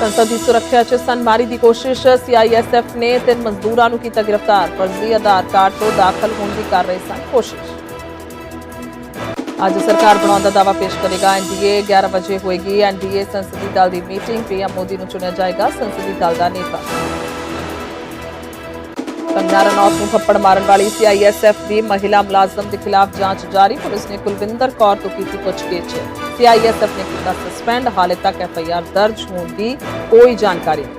ਸੰਸਦ ਦੀ ਸੁਰੱਖਿਆ 'ਚ ਸਨਮਾਰੀ ਦੀ ਕੋਸ਼ਿਸ਼ ਸੀਆਈਐਸਐਫ ਨੇ ਤਿੰਨ ਮਜ਼ਦੂਰਾਂ ਨੂੰ ਕੀਤਾ ਗ੍ਰਿਫਤਾਰ। ਫਰਜ਼ੀ ਆਧਾਰ ਕਾਰਡ ਤੋਂ ਦਾਖਲ ਹੋਣ ਦੀ ਕਰ ਰਹੇ ਸਨ ਕੋਸ਼ਿਸ਼। ਅੱਜ ਸਰਕਾਰ ਬਣਾਉਣ ਦਾ ਦਾਅਵਾ ਪੇਸ਼ ਕਰੇਗਾ। ਐਨਡੀਏ 11 ਵਜੇ ਹੋਏਗੀ। ਐਨਡੀਏ ਸੰਸਦੀ ਦਲ ਦੀ ਮੀਟਿੰਗ। ਪੀਐਮ ਮੋਦੀ ਨੂੰ ਚੁਣਿਆ ਜਾਏਗਾ ਸੰਸਦੀ ਦਲ ਦਾ ਨੇਤਾ। ਕੰਗਨਾ ਰਣੌਤ ਨੂੰ ਥੱਪੜ ਮਾਰਨ ਵਾਲੀ ਸੀਆਈਐਸਐਫ ਦੀ ਮਹਿਲਾ ਮੁਲਾਜ਼ਮ ਦੇ ਖਿਲਾਫ ਜਾਂਚ ਜਾਰੀ। ਪੁਲਿਸ ਨੇ ਕੁਲਵਿੰਦਰ ਕੌਰ ਤੋਂ ਕੀਤੀ ਪੁੱਛਗਿੱਛ। ਸੀਆਈਐਸਐਫ ਨੇ ਕੀਤਾ ਸਸਪੈਂਡ ਹਾਲੇ ਤੱਕ ਐਫਆਈਆਰ ਦਰਜ ਹੋਣ ਦੀ ਕੋਈ ਜਾਣਕਾਰੀ ਨਹੀਂ।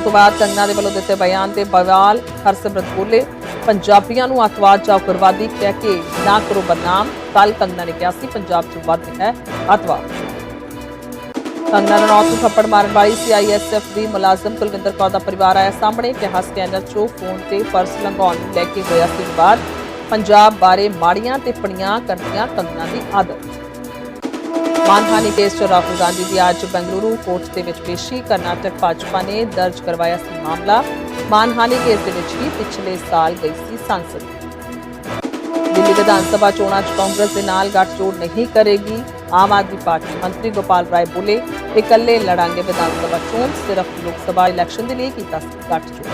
ਤੋਂ ਬਾਅਦ ਕੰਗਨਾ ਦੇ ਵੱਲੋਂ ਦਿੱਤੇ ਬਿਆਨ ਤੇ ਬਵਾਲ ਹਰਸਿਮਰਤ ਬੋਲੇ, ਪੰਜਾਬੀਆਂ ਨੂੰ ਅੱਤਵਾਦ ਜਾਂ ਉਗਰਵਾਦੀ ਕਹਿ ਕੇ ਨਾ ਕਰੋ ਬਦਨਾਮ। ਕੱਲ ਕੰਗਨਾ ਨੇ ਕਿਹਾ ਸੀ, ਪੰਜਾਬ 'ਚ ਵੱਧ ਹੈ ਅੱਤਵਾਦ। ਕੰਗਨਾ ਰਣੌਤ ਨੂੰ ਥੱਪੜ ਮਾਰਨ ਵਾਲੀ ਸੀਆਈਐਸਐਫ ਦੀ ਮੁਲਾਜ਼ਮ ਕੁਲਵਿੰਦਰ ਕੌਰ ਦਾ ਪਰਿਵਾਰ ਆਇਆ ਸਾਹਮਣੇ, ਕਿਹਾ ਸਕੈਨਰ 'ਚੋਂ ਫੋਨ ਤੇ ਪਰਸ ਲੰਘਾਉਣ ਨੂੰ ਲੈ ਕੇ ਹੋਇਆ ਸੀ ਵਿਵਾਦ ਪੰਜਾਬ ਬਾਰੇ ਮਾੜੀਆਂ ਟਿੱਪਣੀਆਂ ਕਰਦੀਆਂ ਕੰਗਨਾ ਦੀ ਆਦਤ। ਮਾਨਹਾਨੀ ਕੇਸ 'ਚ ਰਾਹੁਲ ਗਾਂਧੀ ਦੀ ਅੱਜ ਬੰਗਲੁਰੂ ਕੋਰਟ ਦੇ ਵਿੱਚ ਪੇਸ਼ੀ, ਕਰਨਾਟਕ ਭਾਜਪਾ ਨੇ ਦਰਜ ਕਰਵਾਇਆ ਸੀ ਮਾਮਲਾ। ਮਾਨਹਾਨੀ ਕੇਸ ਦੇ ਵਿੱਚ ਹੀ ਪਿਛਲੇ ਸਾਲ ਗਈ ਸੀ ਸੰਸਦ। ਦਿੱਲੀ ਵਿਧਾਨ ਸਭਾ ਚੋਣਾਂ 'ਚ ਕਾਂਗਰਸ ਦੇ ਨਾਲ ਗੱਠਜੋੜ ਨਹੀਂ ਕਰੇਗੀ। ਆਮ ਆਦਮੀ ਪਾਰਟੀ ਮੰਤਰੀ ਗੋਪਾਲ ਰਾਏ ਬੋਲੇ ਇਕੱਲੇ ਲੜਾਂਗੇ ਵਿਧਾਨ ਸਭਾ ਚੋਣ, ਸਿਰਫ ਲੋਕ ਸਭਾ ਇਲੈਕਸ਼ਨ ਦੇ ਲਈ ਕੀਤਾ ਗੱਠਜੋੜ।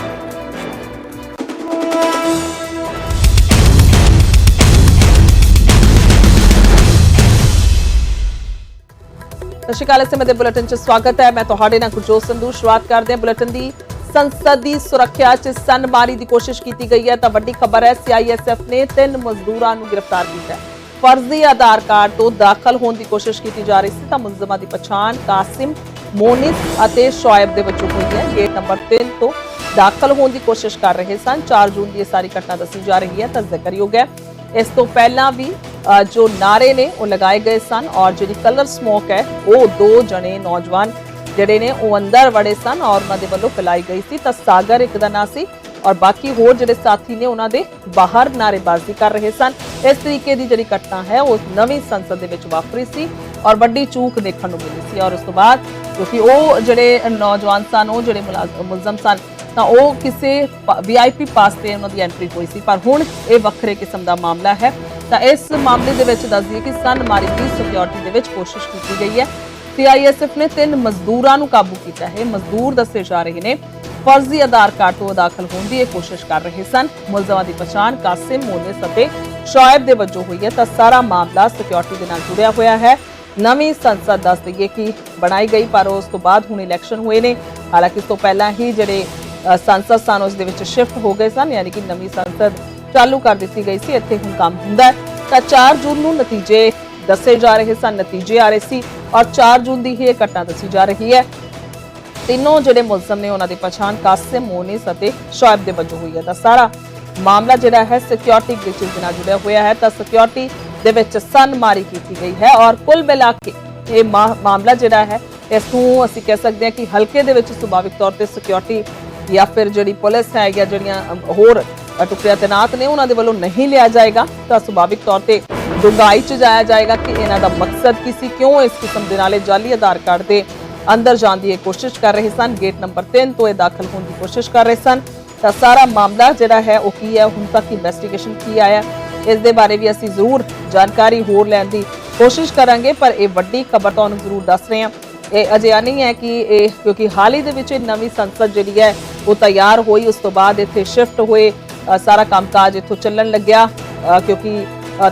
ਸਤਿ ਸ਼੍ਰੀ ਅਕਾਲ ਸਮੇਂ ਦੇ ਬੁਲੇਟਿਨ 'ਚ ਸਵਾਗਤ ਹੈ। ਮੈਂ ਤੁਹਾਡੇ ਨਾਲ ਗੁਰਜੋਤ ਸੰਧੂ। ਸ਼ੁਰੂਆਤ ਕਰਦੇ ਹਾਂ ਬੁਲੇਟਿਨ ਦੀ। ਸੰਸਦ ਦੀ ਸੁਰੱਖਿਆ 'ਚ ਸਨਮਾਰੀ ਦੀ ਕੋਸ਼ਿਸ਼ ਕੀਤੀ ਗਈ ਹੈ, ਤਾਂ ਵੱਡੀ ਖਬਰ ਹੈ ਸੀਆਈਐਸਐਫ ਨੇ ਤਿੰਨ ਮਜ਼ਦੂਰਾਂ ਨੂੰ ਗ੍ਰਿਫਤਾਰ ਕੀਤਾ ਫਰਜ਼ੀ ਆਧਾਰ ਕਾਰਡ ਤੋਂ ਦਾਖਲ ਹੋਣ ਦੀ ਕੋਸ਼ਿਸ਼ ਕੀਤੀ ਜਾ ਰਹੀ ਸੀ, ਤਾਂ ਮੁਲਜ਼ਮਾਂ ਦੀ ਪਛਾਣ ਕਾਸਿਮ, ਮੋਨਿਸ ਅਤੇ ਸ਼ੁਆਇਬ ਦੇ ਵਜੋਂ ਹੋਈ ਹੈ। ਗੇਟ ਨੰਬਰ 3 ਤੋਂ ਦਾਖਲ ਹੋਣ ਦੀ ਕੋਸ਼ਿਸ਼ ਕਰ ਰਹੇ ਸਨ। 4 ਜੂਨ ਦੀ ਇਹ ਸਾਰੀ ਘਟਨਾ ਦੱਸੀ ਜਾ ਰਹੀ ਹੈ, ਤਾਂ ਜ਼ਿਕਰਯੋਗ ਹੈ। ਇਸ ਤੋਂ ਪਹਿਲਾਂ ਵੀ ਜੋ ਨਾਰੇ ਨੇ, ਉਹ ਲਗਾਏ ਗਏ ਸਨ ਔਰ ਜਿਹੜੀ ਕਲਰ ਸਮੋਕ ਹੈ, ਉਹ ਦੋ ਜਣੇ ਨੌਜਵਾਨ ਜਿਹੜੇ ਨੇ, ਉਹ ਅੰਦਰ ਵੜੇ ਸਨ ਔਰ ਉਹਨਾਂ ਦੇ ਵੱਲੋਂ ਫੈਲਾਈ ਗਈ ਸੀ। ਤਾਂ ਸਾਗਰ ਇੱਕ ਦਾ ਨਾਂ ਸੀ ਔਰ ਬਾਕੀ ਹੋਰ ਜਿਹੜੇ ਸਾਥੀ ਨੇ, ਉਹਨਾਂ ਦੇ ਬਾਹਰ ਨਾਰੇਬਾਜ਼ੀ ਕਰ ਰਹੇ ਸਨ। ਇਸ ਤਰੀਕੇ ਦੀ ਜਿਹੜੀ ਘਟਨਾ ਹੈ, ਉਹ ਨਵੀਂ ਸੰਸਦ ਦੇ ਵਿੱਚ ਵਾਪਰੀ ਸੀ ਔਰ ਵੱਡੀ ਚੂਕ ਦੇਖਣ ਨੂੰ ਮਿਲੀ ਸੀ। ਔਰ ਉਸ ਤੋਂ ਬਾਅਦ ਕਿਉਂਕਿ ਉਹ ਜਿਹੜੇ ਨੌਜਵਾਨ ਸਨ, ਉਹ ਜਿਹੜੇ ਮੁਲਾਜ਼- ਮੁਲਜ਼ਮ ਸਨ, ਤਾਂ ਉਹ ਕਿਸੇ ਵੀਆਈਪੀ ਪਾਸ ਤੇ ਉਹਨਾਂ ਦੀ ਐਂਟਰੀ ਹੋਈ ਸੀ। ਪਰ ਹੁਣ ਇਹ ਵੱਖਰੇ ਕਿਸਮ ਦਾ ਮਾਮਲਾ ਹੈ। ਤਾਂ ਇਸ ਮਾਮਲੇ ਦੇ ਵਿੱਚ ਦੱਸਦੀ ਦਈਏ ਕਿ ਸਨਮਾਰੀ ਦੀ ਸਿਕਿਉਰਿਟੀ ਦੇ ਵਿੱਚ ਕੋਸ਼ਿਸ਼ ਕੀਤੀ ਗਈ ਹੈ। ਸੀਆਈਐਸਐਫ ਨੇ ਤਿੰਨ ਮਜ਼ਦੂਰਾਂ ਨੂੰ ਕਾਬੂ ਕੀਤਾ ਹੈ। ਮਜ਼ਦੂਰ ਦੱਸੇ ਜਾ ਰਹੇ ਨੇ, ਫਰਜ਼ੀ ਆਧਾਰ ਕਾਰਡ ਤੋਂ ਦਾਖਲ ਹੋਣ ਦੀ ਇਹ ਕੋਸ਼ਿਸ਼ ਕਰ ਰਹੇ ਸਨ। ਮੁਲਜ਼ਮਾਂ ਦੀ ਪਛਾਣ ਕਾਸਿਮ ਮੋਨਿਸ ਅਤੇ ਸ਼ੁਆਇਬ ਦੇ ਵਜੋਂ ਹੋਈ ਹੈ ਤਾਂ ਸਾਰਾ ਮਾਮਲਾ ਸਿਕਿਉਰਿਟੀ ਦੇ ਨਾਲ ਜੁੜਿਆ ਹੋਇਆ ਹੈ। ਨਵੀਂ ਸੰਸਦ ਦੱਸ ਦਈਏ ਕਿ ਬਣਾਈ ਗਈ, ਪਰ ਉਸ ਤੋਂ ਬਾਅਦ ਹੁਣ ਇਲੈਕਸ਼ਨ ਹੋਏ ਨੇ। ਹਾਲਾਂਕਿ ਇਸ ਤੋਂ ਪਹਿਲਾਂ ਹੀ ਜਿਹੜੇ ਸੰਸਦ ਸਨ ਉਸ ਦੇ ਵਿੱਚ ਸ਼ਿਫਟ ਹੋ ਗਏ ਸਨ, ਯਾਨੀ ਕਿ ਨਵੀਂ ਸੰਸਦ ਚਾਲੂ ਕਰ ਦਿੱਤੀ ਗਈ ਸੀ। ਇੱਥੇ ਹੁਣ ਕੰਮ ਹੁੰਦਾ ਤਾਂ 4 ਜੂਨ ਨੂੰ ਨਤੀਜੇ ਦੱਸੇ ਜਾ ਰਹੇ ਸਨ। ਨਤੀਜੇ ਆ ਰਹੇ ਸੀ। ਔਰ 4 ਜੂਨ ਦੀ ਹੀ ਇਹ ਘਟਨਾ ਦੱਸੀ ਜਾ ਰਹੀ ਹੈ। ਤਿੰਨੋਂ ਜਿਹੜੇ ਮੁਲਜ਼ਮ ਨੇ ਉਹਨਾਂ ਦੀ ਪਛਾਣ ਕਾਸਿਮ ਮੋਨਿਸ ਅਤੇ ਸ਼ੁਆਇਬ ਦੇ ਵਜੋਂ ਹੋਈ ਹੈ। ਤਾਂ ਸਾਰਾ ਮਾਮਲਾ ਜਿਹੜਾ ਹੈ ਸਿਕਿਉਰਿਟੀ ਗ੍ਰਿਚਸ ਦੇ ਨਾਲ ਜੁੜਿਆ ਹੋਇਆ ਹੈ। ਤਾਂ ਸਿਕਿਉਰਿਟੀ ਦੇ ਵਿੱਚ ਸਨਮਾਰੀ ਕੀਤੀ ਗਈ ਹੈ ਔਰ ਕੁੱਲ ਮਿਲਾ ਕੇ ਇਹ ਮਾ- ਮਾਮਲਾ ਜਿਹੜਾ ਹੈ ਇਸ ਨੂੰ ਅਸੀਂ ਕਹਿ ਸਕਦੇ ਹਾਂ ਕਿ ਹਲਕੇ ਦੇ ਵਿੱਚ ਸੁਭਾਵਿਕ ਤੌਰ ਤੇ ਸਿਕਿਉਰਿਟੀ ਜਾਂ ਫਿਰ ਜਿਹੜੀ ਪੁਲਿਸ ਹੈ ਜਾਂ ਜਿਹੜੀਆਂ ਹੋਰ ਅ, ਟੁਕੜੀਆਂ ਤੈਨਾਤ ਨੇ ਉਹਨਾਂ ਦੇ ਵੱਲੋਂ ਨਹੀਂ ਲਿਆ ਜਾਏਗਾ। ਤਾਂ ਸੁਭਾਵਿਕ ਤੌਰ ਤੇ ਡੂੰਘਾਈ ਚ ਜਾਇਆ ਜਾਏਗਾ ਕਿ ਇਹਨਾਂ ਦਾ ਮਕਸਦ ਕੀ ਸੀ? ਕਿਉਂ ਇਸ ਕਿਸਮ ਦੇ ਨਾਲ ਇਹ ਜਾਲੀ ਆਧਾਰ ਕਾਰਡ ਦੇ ਅੰਦਰ ਜਾਣ ਦੀ ਇਹ ਕੋਸ਼ਿਸ਼ ਕਰ ਰਹੇ ਸਨ? ਗੇਟ ਨੰਬਰ 3 ਤੋਂ ਇਹ ਦਾਖਲ ਹੋਣ ਦੀ ਕੋਸ਼ਿਸ਼ ਕਰ ਰਹੇ ਸਨ। ਤਾਂ ਸਾਰਾ ਮਾਮਲਾ ਜਿਹੜਾ ਹੈ ਉਹ ਕੀ ਹੈ? ਹੁਣ ਤੱਕ ਇਨਵੈਸਟੀਗੇਸ਼ਨ ਕੀ ਆਇਆ? ਇਸ ਦੇ ਬਾਰੇ ਵੀ ਅਸੀਂ ਜ਼ਰੂਰ ਜਾਣਕਾਰੀ ਹੋਰ ਲੈਣ ਦੀ ਕੋਸ਼ਿਸ਼ ਕਰਾਂਗੇ ਪਰ ਇਹ ਵੱਡੀ ਖਬਰ ਤੁਹਾਨੂੰ ਜ਼ਰੂਰ ਦੱਸ ਰਹੇ ਹਾਂ। ਇਹ ਅਜਿਹਾ ਨਹੀਂ ਹੈ ਕਿ ਇਹ ਕਿਉਂਕਿ ਹਾਲ ਹੀ ਦੇ ਵਿੱਚ ਇਹ ਨਵੀਂ ਸੰਸਦ ਜਿਹੜੀ ਹੈ ਉਹ ਤਿਆਰ ਹੋਈ। ਉਸ ਤੋਂ ਬਾਅਦ ਇੱਥੇ ਸ਼ਿਫਟ ਹੋਏ ਅ, ਸਾਰਾ ਕੰਮਕਾਜ ਇੱਥੋਂ ਚੱਲਣ ਲੱਗਿਆ। ਕਿਉਂਕਿ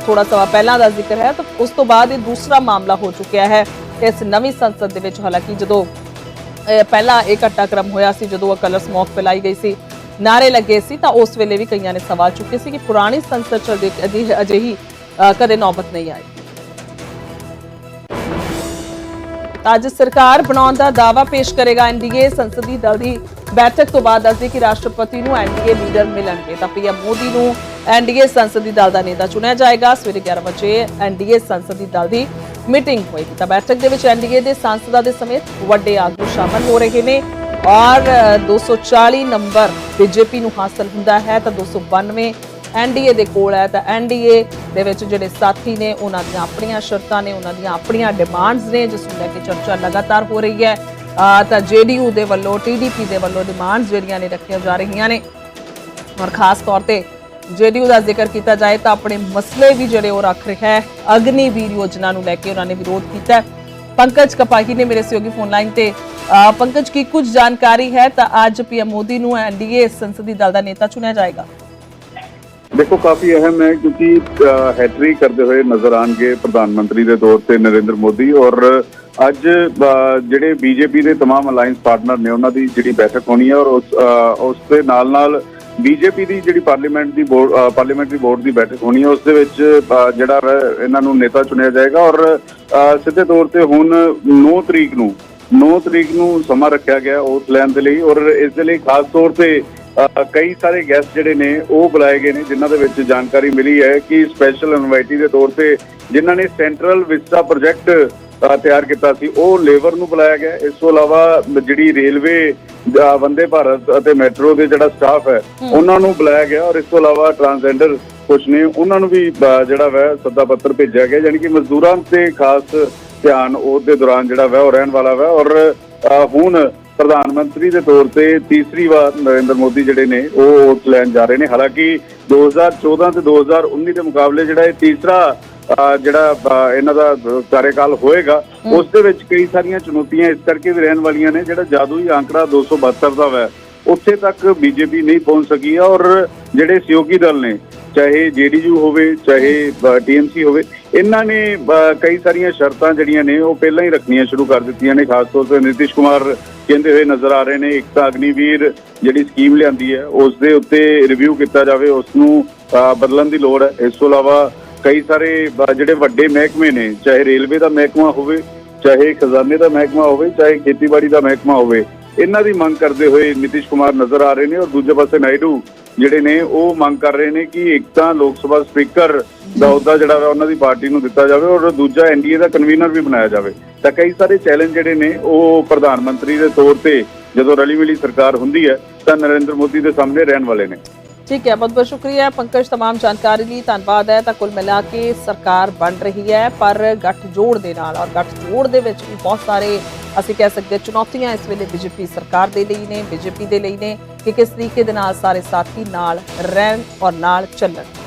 ਥੋੜਾ ਸਮਾਂ ਪਹਿਲਾਂ ਦਾ ਜ਼ਿਕਰ ਹੈ ਤਾਂ ਉਸ ਤੋਂ ਬਾਅਦ ਇਹ ਦੂਸਰਾ ਮਾਮਲਾ ਹੋ ਚੁੱਕਿਆ ਹੈ ਇਸ ਨਵੀਂ ਸੰਸਦ ਦੇ ਵਿੱਚ ਹਾਲਾਂਕਿ ਜਦੋਂ ਅ, ਪਹਿਲਾਂ ਇਹ ਘਟਨਾਕ੍ਰਮ ਹੋਇਆ ਸੀ ਜਦੋਂ ਉਹ ਕਲਰ ਸਮੋਕ ਫੈਲਾਈ ਗਈ ਸੀ ਨਾਰੇ ਲੱਗੇ ਸੀ ਤਾਂ ਉਸ ਵੇਲੇ ਵੀ ਕਈਆਂ ਨੇ ਸਵਾਲ ਚੁੱਕੇ ਸੀ ਕਿ ਪੁਰਾਣੀ ਸੰਸਦ ਚ ਅਜੇ- ਅਜਿਹੀ ਅਜਿਹੀ ਕਦੇ ਨੌਬਤ ਨਹੀਂ ਆਈ। ਤਾਂ ਅੱਜ ਸਰਕਾਰ ਬਣਾਉਣ ਦਾ ਦਾਅਵਾ ਪੇਸ਼ ਕਰੇਗਾ ਐਨਡੀਏ। ਸੰਸਦੀ ਦਲ ਦੀ ਬੈਠਕ ਤੋਂ ਬਾਅਦ ਦੱਸਦੇ ਕਿ ਰਾਸ਼ਟਰਪਤੀ ਨੂੰ ਐਨਡੀਏ ਲੀਡਰ ਮਿਲਣਗੇ। ਤਾਂ ਪੀਐਮ ਮੋਦੀ ਨੂੰ ਐਨਡੀਏ ਸੰਸਦੀ ਦਲ ਦਾ ਨੇਤਾ ਚੁਣਿਆ ਜਾਏਗਾ। ਸਵੇਰੇ 11 ਵਜੇ ਐਨਡੀਏ ਸੰਸਦੀ ਦਲ ਦੀ ਮੀਟਿੰਗ ਹੋਏਗੀ। ਤਾਂ ਬੈਠਕ ਦੇ ਵਿੱਚ ਐਨਡੀਏ ਦੇ ਸੰਸਦਾਂ ਦੇ ਸਮੇਤ ਵੱਡੇ ਆਗੂ ਸ਼ਾਮਲ ਹੋ ਰਹੇ ਨੇ ਔਰ ਅ, 240 ਨੰਬਰ ਬੀਜੇਪੀ ਨੂੰ ਹਾਸਲ ਹੁੰਦਾ ਹੈ। ਤਾਂ 292 ਐਨਡੀਏ ਦੇ ਕੋਲ ਹੈ, ਤਾਂ ਐਨਡੀਏ ਦੇ ਵਿੱਚ ਜਿਹੜੇ ਸਾਥੀ ਨੇ, ਉਹਨਾਂ ਦੀਆਂ ਆਪਣੀਆਂ ਸ਼ਰਤਾਂ ਨੇ, ਉਹਨਾਂ ਦੀਆਂ ਆਪਣੀਆਂ ਡਿਮਾਂਡਸ ਨੇ, ਜਿਸ ਨੂੰ ਲੈ ਕੇ ਚਰਚਾ ਲਗਾਤਾਰ ਹੋ ਰਹੀ ਹੈ। ਅਹ ਤਾਂ ਜੇਡੀਯੂ ਦੇ ਵੱਲੋਂ ਟੀਡੀਪੀ ਦੇ ਵੱਲੋਂ ਡਿਮਾਂਡਸ ਜਿਹੜੀਆਂ ਨੇ ਰੱਖੀਆਂ ਜਾ ਰਹੀਆਂ ਨੇ। ਔਰ ਖਾਸ ਤੌਰ ਤੇ ਜੇਡੀਯੂ ਦਾ ਜ਼ਿਕਰ ਕੀਤਾ ਜਾਏ, ਤਾਂ ਆਪਣੇ ਮਸਲੇ ਵੀ ਜਿਹੜੇ ਉਹ ਰੱਖ ਰਿਹਾ ਹੈ। ਅਗਨੀਵੀਰ ਯੋਜਨਾ ਨੂੰ ਲੈ ਕੇ ਉਹਨਾਂ ਨੇ ਵਿਰੋਧ ਕੀਤਾ ਪੰਕਜ ਕਪਾਹੀ ਨੇ ਮੇਰੇ ਸਹਿਯੋਗੀ ਫੋਨ ਲਾਈਨ ਤੇ ਪੰਕਜ ਕੀ ਕੁਝ ਜਾਣਕਾਰੀ ਹੈ? ਤਾਂ ਅੱਜ ਪੀਐਮ ਮੋਦੀ ਨੂੰ ਐਨਡੀਏ ਸੰਸਦੀ ਦਲ ਦਾ ਨੇਤਾ ਚੁਣਿਆ ਜਾਏਗਾ। ਦੇਖੋ ਕਾਫੀ ਅਹਿਮ ਹੈ ਕਿਉਂਕਿ ਹੈਟ੍ਰਿਕ ਕਰਦੇ ਹੋਏ ਨਜ਼ਰ ਆਣਗੇ ਪ੍ਰਧਾਨ ਮੰਤਰੀ ਦੇ ਤੌਰ ਤੇ ਨਰਿੰਦਰ ਮੋਦੀ ਔਰ ਅੱਜ ਅ, ਜਿਹੜੇ ਬੀਜੇਪੀ ਦੇ तमाम ਅਲਾਈਅੰਸ ਪਾਰਟਨਰ ਨੇ ਉਹਨਾਂ ਦੀ ਜਿਹੜੀ ਬੈਠਕ ਹੋਣੀ ਹੈ ਔਰ ਉਸ ਅ, ਉਸ ਦੇ ਨਾਲ ਨਾਲ ਬੀਜੇਪੀ ਦੀ ਜਿਹੜੀ ਪਾਰਲੀਮੈਂਟ ਦੀ ਬੋਰਡ ਅ, ਪਾਰਲੀਮੈਂਟਰੀ ਬੋਰਡ ਦੀ ਬੈਠਕ ਹੋਣੀ ਹੈ ਉਸ ਦੇ ਵਿੱਚ ਅ, ਜਿਹੜਾ ਹੈ ਇਹਨਾਂ ਨੂੰ ਨੇਤਾ ਚੁਣਿਆ ਜਾਏਗਾ ਔਰ ਅ, ਸਿੱਧੇ ਤੌਰ ਤੇ ਹੁਣ 9 ਤਰੀਕ ਨੂੰ 9 ਤਰੀਕ ਨੂੰ ਸਮਾਂ ਰੱਖਿਆ ਗਿਆ ਉਸ ਲੈਣ ਦੇ ਲਈ ਔਰ ਇਸ ਦੇ ਲਈ ਖਾਸ ਤੌਰ ਤੇ ਅ, ਕਈ ਸਾਰੇ ਗੈਸਟ ਜਿਹੜੇ ਨੇ ਉਹ ਬੁਲਾਏ ਗਏ ਨੇ ਜਿਨ੍ਹਾਂ ਦੇ ਵਿੱਚ ਜਾਣਕਾਰੀ ਮਿਲੀ ਹੈ ਕਿ ਸਪੈਸ਼ਲ ਇਨਵਾਈਟੀ ਦੇ ਤੌਰ ਤੇ ਜਿਨ੍ਹਾਂ ਨੇ ਸੈਂਟਰਲ ਵਿਸਟਾ ਪ੍ਰੋਜੈਕਟ ਤਿਆਰ ਕੀਤਾ ਸੀ ਉਹ ਲੇਬਰ ਨੂੰ ਬੁਲਾਇਆ ਗਿਆ। ਇਸ ਤੋਂ ਇਲਾਵਾ ਜਿਹੜੀ ਰੇਲਵੇ ਵੰਦੇ ਭਾਰਤ ਅਤੇ ਮੈਟਰੋ ਦੇ ਜਿਹੜਾ ਸਟਾਫ ਹੈ ਉਹਨਾਂ ਨੂੰ ਬੁਲਾਇਆ ਗਿਆ ਔਰ ਇਸ ਤੋਂ ਇਲਾਵਾ ਟਰਾਂਸਜੈਂਡਰ ਕੁਝ ਨੇ ਉਹਨਾਂ ਨੂੰ ਵੀ ਜਿਹੜਾ ਵੈ ਸੱਦਾ ਪੱਤਰ ਭੇਜਿਆ ਗਿਆ ਯਾਨੀ ਕਿ ਮਜ਼ਦੂਰਾਂ ਤੇ ਖਾਸ ਧਿਆਨ ਉਹਦੇ ਦੌਰਾਨ ਜਿਹੜਾ ਵੈ ਉਹ ਰਹਿਣ ਵਾਲਾ ਵੈ ਔਰ ਹੁਣ ਪ੍ਰਧਾਨ ਮੰਤਰੀ ਦੇ ਤੌਰ ਤੇ ਤੀਸਰੀ ਵਾਰ ਨਰਿੰਦਰ ਮੋਦੀ ਜਿਹੜੇ ਨੇ ਉਹ ਵੋਟ ਲੈਣ ਜਾ ਰਹੇ ਨੇ। ਹਾਲਾਂਕਿ 2014 ਤੇ 2019 ਦੇ ਮੁਕਾਬਲੇ ਜਿਹੜਾ ਇਹ ਤੀਸਰਾ ਜਿਹੜਾ ਇਹਨਾਂ ਦਾ ਕਾਰਜਕਾਲ ਹੋਏਗਾ ਉਸ ਦੇ ਵਿੱਚ ਕਈ ਸਾਰੀਆਂ ਚੁਣੌਤੀਆਂ ਇਸ ਕਰਕੇ ਵੀ ਰਹਿਣ ਵਾਲੀਆਂ ਨੇ ਜਿਹੜਾ ਜਾਦੂਈ ਆંકੜਾ 272 ਦਾ ਵੈ। ਉੱਥੇ ਤੱਕ ਬੀਜੇਪੀ ਨਹੀਂ ਪਹੁੰਚ ਸਕੀ ਔਰ ਜਿਹੜੇ ਸਹਿਯੋਗੀ ਦਲ ਨੇ, ਚਾਹੇ ਜੇਡੀਯੂ ਹੋਵੇ, ਚਾਹੇ ਟੀਐਮਸੀ ਹੋਵੇ, ਇਹਨਾਂ ਨੇ ਕਈ ਸਾਰੀਆਂ ਸ਼ਰਤਾਂ ਜਿਹੜੀਆਂ ਨੇ, ਉਹ ਪਹਿਲਾਂ ਹੀ ਰੱਖਣੀਆਂ ਸ਼ੁਰੂ ਕਰ ਦਿੱਤੀਆਂ ਨੇ, ਖਾਸ ਤੌਰ ਤੇ ਨਿਤਿਸ਼ ਕੁਮਾਰ ਕਹਿੰਦੇ ਹੋਏ ਨਜ਼ਰ ਆ ਰਹੇ ਨੇ ਇੱਕ ਤਾਂ ਅਗਨੀਵੀਰ ਜਿਹੜੀ ਸਕੀਮ ਲਿਆਂਦੀ ਹੈ, ਉਸ ਦੇ ਉੱਤੇ ਰਿਵਿਊ ਕੀਤਾ ਜਾਵੇ, ਉਸ ਨੂੰ ਬਦਲਣ ਦੀ ਲੋੜ ਹੈ। ਇਸ ਤੋਂ ਇਲਾਵਾ ਕਈ ਸਾਰੇ ਜਿਹੜੇ ਵੱਡੇ ਮਹਿਕਮੇ ਨੇ, ਚਾਹੇ ਰੇਲਵੇ ਦਾ ਮਹਿਕਮਾ ਹੋਵੇ, ਚਾਹੇ ਖਜ਼ਾਨੇ ਦਾ ਮਹਿਕਮਾ ਹੋਵੇ, ਚਾਹੇ ਖੇਤੀਬਾੜੀ ਦਾ ਮਹਿਕਮਾ ਹੋਵੇ ਇਹਨਾਂ ਦੀ ਮੰਗ ਕਰਦੇ ਹੋਏ ਨਿਤਿਸ਼ ਕੁਮਾਰ ਨਜ਼ਰ ਆ ਰਹੇ ਨੇ ਔਰ ਦੂਜੇ ਪਾਸੇ ਨਾਇਡੂ ਜਿਹੜੇ ਨੇ ਉਹ ਮੰਗ ਕਰ ਰਹੇ ਨੇ ਕਿ ਇੱਕ ਤਾਂ ਲੋਕ ਸਭਾ ਸਪੀਕਰ ਦਾ ਅਹੁਦਾ ਜਿਹੜਾ ਵਾ ਉਹਨਾਂ ਦੀ ਪਾਰਟੀ ਨੂੰ ਦਿੱਤਾ ਜਾਵੇ ਔਰ ਦੂਜਾ ਐਨਡੀਏ ਦਾ ਕਨਵੀਨਰ ਵੀ ਬਣਾਇਆ ਜਾਵੇ। ਤਾਂ ਕਈ ਸਾਰੇ ਚੈਲੰਜ ਜਿਹੜੇ ਨੇ ਉਹ ਪ੍ਰਧਾਨ ਮੰਤਰੀ ਦੇ ਤੌਰ ਤੇ ਜਦੋਂ ਰਲੀ ਮਿਲੀ ਸਰਕਾਰ ਹੁੰਦੀ ਹੈ ਤਾਂ ਨਰਿੰਦਰ ਮੋਦੀ ਦੇ ਸਾਹਮਣੇ ਰਹਿਣ ਵਾਲੇ ਨੇ। ਠੀਕ ਹੈ ਬਹੁਤ ਬਹੁਤ ਸ਼ੁਕਰੀਆ ਪੰਕਜ तमाम ਜਾਣਕਾਰੀ ਲਈ ਧੰਨਵਾਦ ਹੈ ਤਾਂ ਕੁੱਲ ਮਿਲਾ ਕੇ ਸਰਕਾਰ ਬਣ ਰਹੀ ਹੈ ਪਰ ਗੱਠ ਜੋੜ ਦੇ ਨਾਲ ਔਰ ਗੱਠ ਜੋੜ ਦੇ ਵਿੱਚ ਵੀ ਬਹੁਤ ਸਾਰੇ ਅਸੀਂ ਕਹਿ ਸਕਦੇ ਹਾਂ ਚੁਣੌਤੀਆਂ ਇਸ ਵੇਲੇ ਬੀਜੇਪੀ ਸਰਕਾਰ ਦੇ ਲਈ ਨੇ ਬੀਜੇਪੀ ਦੇ ਲਈ ਨੇ ਕਿ ਕਿਸ ਤਰੀਕੇ ਦੇ ਨਾਲ ਸਾਰੇ ਸਾਥੀ ਨਾਲ ਰਹਿਣ ਔਰ ਨਾਲ ਚੱਲਣ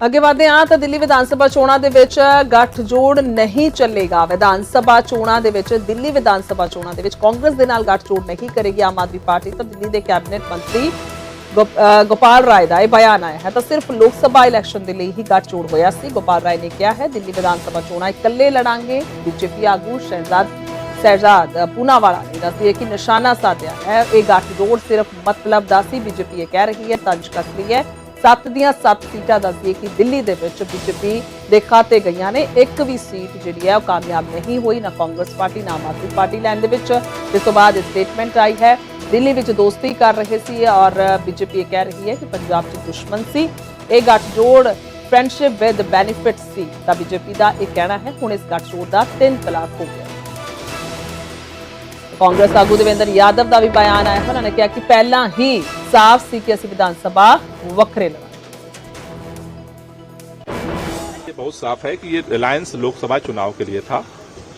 ਅੱਗੇ ਵਧਦੇ ਹਾਂ ਤਾਂ ਦਿੱਲੀ ਵਿਧਾਨ ਸਭਾ ਚੋਣਾਂ ਦੇ ਵਿੱਚ ਗੱਠਜੋੜ ਨਹੀਂ ਚੱਲੇਗਾ। ਵਿਧਾਨ ਸਭਾ ਚੋਣਾਂ ਦੇ ਵਿੱਚ, ਦਿੱਲੀ ਵਿਧਾਨ ਸਭਾ ਚੋਣਾਂ ਦੇ ਵਿੱਚ ਕਾਂਗਰਸ ਦੇ ਨਾਲ ਗੱਠ ਨਹੀਂ ਕਰੇਗੀ ਆਮ ਆਦਮੀ ਪਾਰਟੀ। ਤਾਂ ਦਿੱਲੀ ਦੇ ਕੈਬਨਿਟ ਮੰਤਰੀ ਗੋਪਾਲ ਰਾਏ ਦਾ ਇਹ ਬਿਆਨ ਆਇਆ ਹੈ। ਤਾਂ ਸਿਰਫ ਲੋਕ ਸਭਾ ਇਲੈਕਸ਼ਨ ਦੇ ਲਈ ਹੀ ਗੱਠਜੋੜ ਹੋਇਆ ਸੀ। ਗੋਪਾਲ ਰਾਏ ਨੇ ਕਿਹਾ ਹੈ, ਦਿੱਲੀ ਵਿਧਾਨ ਸਭਾ ਚੋਣਾਂ ਇਕੱਲੇ ਲੜਾਂਗੇ। ਬੀਜੇਪੀ ਆਗੂ ਸ਼ਹਿਜ਼ਾਦ, ਸਹਿਜਾਦ ਪੂਨਾਵਾਲਾ ਨੇ ਦੱਸਿਆ ਕਿ ਨਿਸ਼ਾਨਾ ਸਾਧਿਆ ਹੈ। ਇਹ ਗੱਠਜੋੜ ਸਿਰਫ ਮਤਲਬ ਦਾ ਸੀ। ਬੀਜੇਪੀ ਇਹ ਕਹਿ ਰਹੀ ਹੈ, ਤੰਜ ਕੱਸ ਰਹੀ ਹੈ। ਸੱਤ ਦੀਆਂ ਸੱਤ ਸੀਟਾਂ ਦੱਸਦੀ ਕਿ ਦਿੱਲੀ ਦੇ ਵਿੱਚ ਬੀਜੇਪੀ ਦੇ ਖਾਤੇ ਗਈਆਂ ਨੇ। ਇੱਕ ਵੀ ਸੀਟ ਜਿਹੜੀ ਹੈ ਉਹ ਕਾਮਯਾਬ ਨਹੀਂ ਹੋਈ, ਨਾ ਕਾਂਗਰਸ ਪਾਰਟੀ, ਨਾ ਆਮ ਆਦਮੀ ਪਾਰਟੀ ਲੈਣ ਦੇ ਵਿੱਚ। ਇਸ ਤੋਂ ਬਾਅਦ ਸਟੇਟਮੈਂਟ ਆਈ ਹੈ, ਦਿੱਲੀ ਵਿੱਚ ਦੋਸਤੀ ਕਰ ਰਹੇ ਸੀ ਔਰ ਬੀਜੇਪੀ ਇਹ ਕਹਿ ਰਹੀ ਹੈ ਕਿ ਪੰਜਾਬ 'ਚ ਦੁਸ਼ਮਣ ਸੀ। ਇਹ ਗੱਠਜੋੜ ਫਰੈਂਡਸ਼ਿਪ ਵਿਦ ਬੈਨੀਫਿਟਸ ਸੀ ਤਾਂ ਬੀਜੇਪੀ ਦਾ ਇਹ ਕਹਿਣਾ ਹੈ, ਹੁਣ ਇਸ ਗੱਠਜੋੜ ਦਾ ਤਿੰਨ ਤਲਾਕ ਹੋ ਗਿਆ। ਕਾਂਗਰਸ ਆਗੂ ਦੇਵੇਂਦਰ ਯਾਦਵ ਦਾ ਵੀ ਬਿਆਨ ਆਇਆ ਹੈ ਉਹਨਾਂ ਨੇ ਕਿਹਾ ਕਿ ਪਹਿਲਾਂ ਹੀ ਸਾਫ਼ ਸੀ ਕਿ ਅਸੀਂ ਵਿਧਾਨ ਸਭਾ ਵੱਖਰੇ ਲੜਾਂਗੇ ये बहुत साफ है कि ये रिलायंस लोकसभा चुनाव के लिए था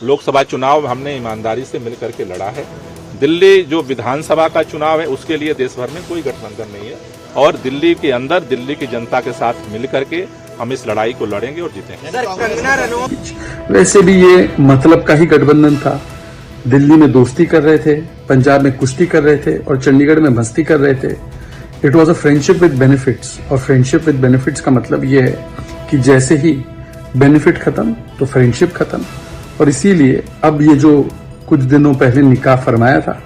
लोकसभा चुनाव हमने ईमानदारी से मिलकर के लड़ा है दिल्ली जो विधानसभा का चुनाव है उसके लिए देश भर में कोई गठबंधन नहीं है और दिल्ली के अंदर दिल्ली की जनता के साथ मिलकर के हम इस लड़ाई को लड़ेंगे और जीतेंगे वैसे भी ये मतलब का ही गठबंधन था दिल्ली में दोस्ती कर रहे थे, पंजाब में कुश्ती कर रहे थे और चंडीगढ़ में मस्ती कर रहे थे। It was a friendship with benefits और फ्रेंडशिप विद बेनिफिट्स का मतलब ये है कि जैसे ही बेनिफिट खत्म तो फ्रेंडशिप खत्म। और इसीलिए अब ये जो कुछ दिनों पहले निकाह फरमाया था,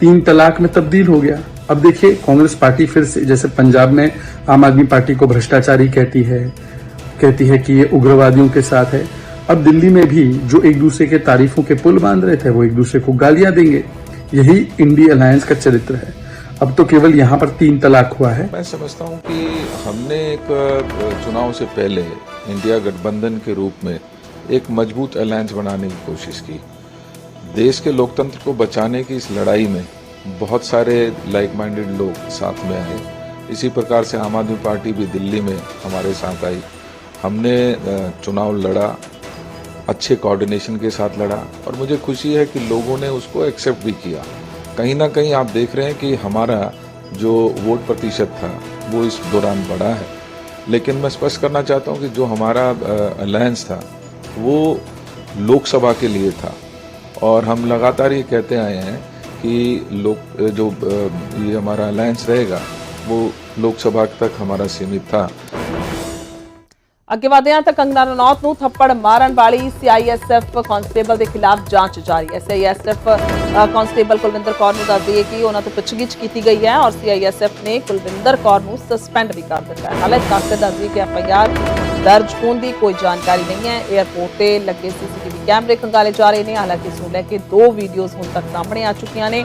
तीन तलाक में तब्दील हो गया। अब देखिए, कांग्रेस पार्टी फिर से, जैसे पंजाब में आम आदमी पार्टी को भ्रष्टाचारी कहती है कहती है कि ये उग्रवादियों के साथ है। अब दिल्ली में भी जो एक दूसरे के तारीफों के पुल बाँध रहे थे, वो एक दूसरे को गालियाँ देंगे, यही इंडी अलायंस का चरित्र है। अब तो केवल यहाँ पर तीन तलाक हुआ है। मैं समझता हूँ कि हमने एक चुनाव से पहले इंडिया गठबंधन के रूप में एक मज़बूत अलायंस बनाने की कोशिश की। देश के लोकतंत्र को बचाने की इस लड़ाई में बहुत सारे लाइक माइंडेड लोग साथ में आए। इसी प्रकार से आम आदमी पार्टी भी दिल्ली में हमारे साथ आई। हमने चुनाव लड़ा अच्छे कोऑर्डिनेशन के साथ लड़ा और मुझे खुशी है कि लोगों ने उसको एक्सेप्ट भी किया। कहीं ना कहीं आप देख रहे हैं कि हमारा जो वोट प्रतिशत था, वो इस दौरान बढ़ा है। लेकिन मैं स्पष्ट करना चाहता हूँ कि जो हमारा अलायंस था, वो लोकसभा के लिए था। और हम लगातार ये कहते आए हैं कि लोक, जो ये हमारा अलायंस रहेगा, वो लोकसभा तक हमारा सीमित था। ਅੱਗੇ ਵਧਦੇ ਹਾਂ ਤਾਂ ਕੰਗਨਾ ਰਣੌਤ ਨੂੰ ਥੱਪੜ ਮਾਰਨ ਵਾਲੀ ਸੀਆਈਐਸਐਫ ਕਾਂਸਟੇਬਲ ਦੇ ਖਿਲਾਫ ਜਾਂਚ ਜਾਰੀ ਹੈ। ਸੀਆਈਐਸਐਫ ਕਾਂਸਟੇਬਲ ਕੁਲਵਿੰਦਰ ਕੌਰ ਨੂੰ ਦੱਸ ਦਈਏ ਕਿ ਉਹਨਾਂ ਤੋਂ ਪੁੱਛਗਿੱਛ ਕੀਤੀ ਗਈ ਹੈ ਔਰ ਸੀਆਈਐਸਐਫ ਨੇ ਕੁਲਵਿੰਦਰ ਕੌਰ ਨੂੰ ਸਸਪੈਂਡ ਵੀ ਕਰ ਦਿੱਤਾ ਹੈ। ਹਾਲਾਂਕਿ ਤੱਕ ਦੱਸ ਦਈਏ ਕਿ ਐਫਆਈਆਰ ਦਰਜ ਹੋਣ ਦੀ ਕੋਈ ਜਾਣਕਾਰੀ ਨਹੀਂ ਹੈ। 에ਅਰਪੋਰਟ ਤੇ ਲੱਗੇ ਸੀਸੀਟੀਵੀ ਕੈਮਰੇ ਖੰਗਾਲੇ ਜਾ ਰਹੇ ਨੇ। ਹਾਲਾਂਕਿ ਇਸ ਨੂੰ ਲੈ ਕੇ ਦੋ ਵੀਡੀਓਜ਼ ਹੁਣ ਤੱਕ ਸਾਹਮਣੇ ਆ ਚੁੱਕੀਆਂ ਨੇ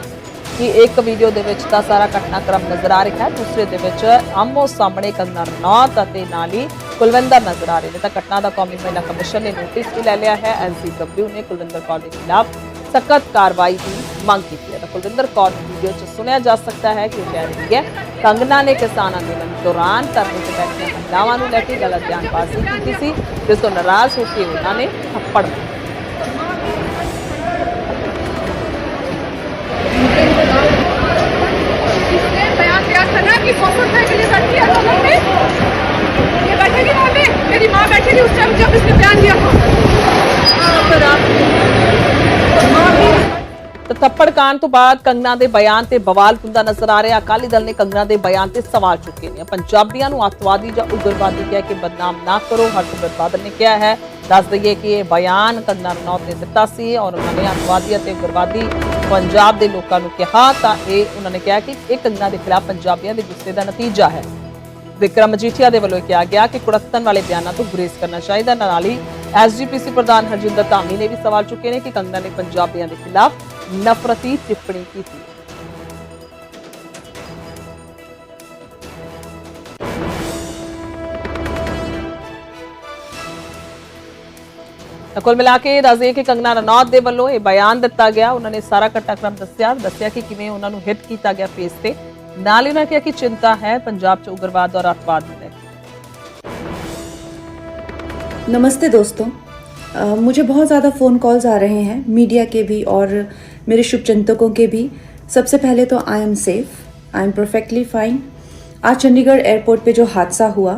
ਕਿ ਇੱਕ ਵੀਡੀਓ ਦੇ ਵਿੱਚ ਤਾਂ ਸਾਰਾ ਘਟਨਾਕ੍ਰਮ ਨਜ਼ਰ ਆ ਰਿਹਾ ਹੈ। ਦੂਸਰੇ ਦੇ ਵਿੱਚ ਆਮੋ ਸਾਹਮਣੇ ਕੰਗਨਾ ਰਣੌਤ ਅਤੇ ਨਾਲ ਹੀ ਕੁਲਵਿੰਦਰ ਨਜ਼ਰ ਆ ਰਹੇ ਨੇ ਤਾਂ ਘਟਨਾ ਦਾ ਕੌਮੀ ਮਹਿਲਾ ਕਮਿਸ਼ਨ ਨੇ ਨੋਟਿਸ ਵੀ ਲੈ ਲਿਆ ਹੈ ਐਨਸੀਡਬਲਿਊ ਨੇ ਕੁਲਵਿੰਦਰ ਕੌਰ ਦੇ ਖਿਲਾਫ ਸਖਤ ਕਾਰਵਾਈ ਦੀ ਮੰਗ ਕੀਤੀ ਹੈ ਤਾਂ ਕੁਲਵਿੰਦਰ ਕੌਰ ਦੀ ਵੀਡੀਓ 'ਚ ਸੁਣਿਆ ਜਾ ਸਕਦਾ ਹੈ ਕਿ ਉਹ ਕਹਿ ਰਹੀ ਹੈ ਕੰਗਨਾ ਨੇ ਕਿਸਾਨ ਅੰਦੋਲਨ ਦੌਰਾਨ ਧਰਨੇ ਤੇ ਬੈਠੀਆਂ ਮਹਿਲਾਵਾਂ ਨੂੰ ਲੈ ਕੇ ਗਲਤ ਬਿਆਨਬਾਜ਼ੀ ਕੀਤੀ ਸੀ ਜਿਸ ਤੋਂ ਨਾਰਾਜ਼ ਹੋ ਕੇ ਉਹਨਾਂ ਨੇ ਥੱਪੜ ਮਾਰਿਆ इसने बयान दिया था ना कि सौ सौ मेरी माँ बैठी थी उस टाइम जब इसने बयान दिया था हाँ, फिर आप माँ भी ਤਾਂ ਥੱਪੜ ਕਾਂਡ ਤੋਂ ਬਾਅਦ ਕੰਗਨਾ ਦੇ ਬਿਆਨ ਤੇ ਬਵਾਲ ਹੁੰਦਾ ਨਜ਼ਰ ਆ ਰਿਹਾ ਅਕਾਲੀ ਦਲ ਨੇ ਕੰਗਨਾ ਦੇ ਬਿਆਨ ਤੇ ਸਵਾਲ ਚੁੱਕੇ ਨੇ ਪੰਜਾਬੀਆਂ ਨੂੰ ਅੱਤਵਾਦੀ ਜਾਂ ਉਗਰਵਾਦੀ ਕਹਿ ਕੇ ਬਦਨਾਮ ਨਾ ਕਰੋ ਹਰਸਿਮਰਤ ਬਾਦਲ ਨੇ ਕਿਹਾ ਹੈ ਦੱਸ ਦਈਏ ਕਿ ਇਹ ਬਿਆਨ ਕੰਗਨਾ ਰਣੌਤ ਨੇ ਦਿੱਤਾ ਸੀ ਔਰ ਉਹਨਾਂ ਨੇ ਅੱਤਵਾਦੀ ਅਤੇ ਉਗਰਵਾਦੀ ਪੰਜਾਬ ਦੇ ਲੋਕਾਂ ਨੂੰ ਕਿਹਾ ਤਾਂ ਇਹ ਉਹਨਾਂ ਨੇ ਕਿਹਾ ਕਿ ਇਹ ਕੰਗਨਾ ਦੇ ਖਿਲਾਫ ਪੰਜਾਬੀਆਂ ਦੇ ਗੁੱਸੇ ਦਾ ਨਤੀਜਾ ਹੈ ਵਿਕਰਮ ਮਜੀਠੀਆ ਦੇ ਵੱਲੋਂ ਕਿਹਾ ਗਿਆ ਕਿ ਕੁੜੱਤਨ ਵਾਲੇ ਬਿਆਨਾਂ ਤੋਂ ਗੁਰੇਜ਼ ਕਰਨਾ ਚਾਹੀਦਾ। ਨਾਲ ਹੀ ਐਸਜੀਪੀਸੀ ਪ੍ਰਧਾਨ ਹਰਜਿੰਦਰ ਧਾਮੀ ਨੇ ਵੀ ਸਵਾਲ ਚੁੱਕੇ ਨੇ ਕਿ ਕੰਗਨਾ ਨੇ ਪੰਜਾਬੀਆਂ ਦੇ ਖਿਲਾਫ ਨਫ਼ਰਤੀ ਟਿੱਪਣੀ ਕੀਤੀ। ਕੁੱਲ ਮਿਲਾ ਕੇ ਦੱਸ ਕਿ ਕੰਗਨਾ ਰਣੌਤ ਦੇ ਵੱਲੋਂ ਇਹ ਬਿਆਨ ਦਿੱਤਾ ਗਿਆ। ਉਹਨਾਂ ਨੇ ਸਾਰਾ ਘਟਨਾਕ੍ਰਮ ਦੱਸਿਆ ਦੱਸਿਆ ਕਿ ਕਿਵੇਂ ਉਹਨਾਂ ਨੂੰ ਹਿੱਟ ਕੀਤਾ ਗਿਆ ਫੇਸ ਤੇ। ਨਾਲ ਹੀ ਉਹਨਾਂ ਕਿਹਾ ਕਿ ਚਿੰਤਾ ਹੈ ਪੰਜਾਬ 'ਚ ਉਗਰਵਾਦ ਔਰ ਅੱਤਵਾਦ ਨੂੰ ਲੈ ਕੇ नमस्ते दोस्तों अ, मुझे बहुत ज़्यादा फ़ोन कॉल्स आ रहे हैं मीडिया के भी और मेरे शुभचिंतकों के भी सबसे पहले तो I am safe I am perfectly fine आज चंडीगढ़ एयरपोर्ट पे जो हादसा हुआ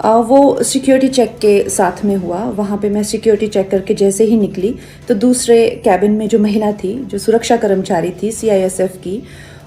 अ, वो सिक्योरिटी चेक के साथ में हुआ वहाँ पे मैं सिक्योरिटी चेक करके जैसे ही निकली तो दूसरे कैबिन में जो महिला थी जो सुरक्षा कर्मचारी थी सीआईएसएफ की